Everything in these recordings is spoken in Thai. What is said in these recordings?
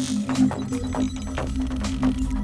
Thank you.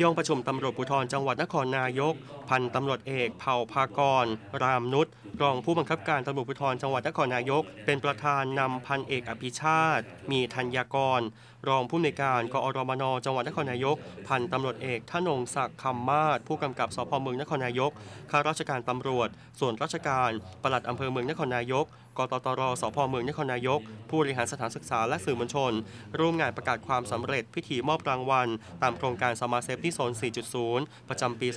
ที่ห้องประชุมตำรวจภูธรจังหวัดนครนายก พันตำรวจเอกเผ่าภากร รามนุชรองผู้บังคับการตำรวจภูธรจังหวัดนครนายก เป็นประธานนำพันเอกอภิชาติ มีธัญญากร รองผู้อำนวยการกอรมนจังหวัดนครนายก พันตำรวจเอกทนงศักดิ์คำมาศผู้กำกับสพเมืองนครนายกข้าราชการตำรวจ ส่วนราชการปลัดอำเภอเมืองนครนายกกตตรสพเมืองนครนายก ผู้บริหารสถานศึกษาและสื่อมวลชน ร่วมงานประกาศความสำเร็จพิธีมอบรางวัล ตามโครงการสมาเซฟทีโซน 4.0 ประจำปี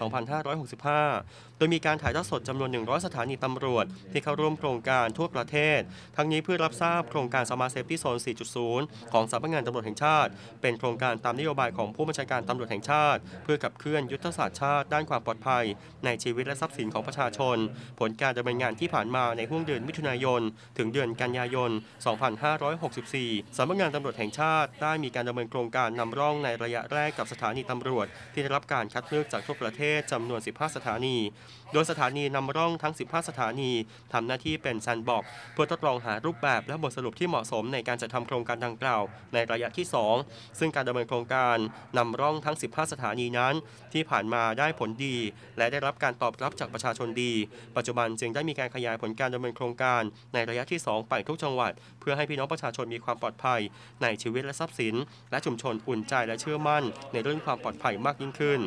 2565 โดยมีการถ่ายทอดสดจำนวน 100 สถานีตำรวจ ที่เข้าร่วมโครงการทั่วประเทศ ทั้งนี้เพื่อรับทราบโครงการสมาเซฟที่โซน 4.0 ของสำนักงานตำรวจแห่งชาติ เป็นโครงการตามนโยบายของผู้บัญชาการตำรวจแห่งชาติ เพื่อขับเคลื่อนยุทธศาสตร์ชาติด้านความปลอดภัย ในชีวิตและทรัพย์สินของประชาชน ผลการดำเนินงานที่ผ่านมาในห่วงเดือนมิถุนายน ถึงเดือนกันยายน 2564 สำนักงานตำรวจแห่งชาติได้มีการดำเนินโครงการนำร่องในระยะแรกกับสถานีตำรวจที่ได้รับการคัดเลือกจากทั่วประเทศจำนวน 15 สถานี โดยสถานีนำร่องทั้ง 15 สถานีทำหน้าที่เป็นแซนบ็อก เพื่อทดลองหารูปแบบและบทสรุปที่เหมาะสมในการจัดทำโครงการดังกล่าวในระยะที่ 2 ซึ่งการดำเนินโครงการนำร่องทั้ง 15 สถานีนั้น ที่ผ่านมาได้ผลดี และได้รับการตอบรับจากประชาชนดี ปัจจุบันจึงได้มีการขยายผลการดำเนินโครงการในระยะที่ 2 ไปทุกจังหวัด เพื่อให้พี่น้องประชาชนมีความปลอดภัย ในชีวิตและทรัพย์สิน และชุมชนอุ่นใจและเชื่อมั่น ในเรื่องความปลอดภัยมากยิ่งขึ้น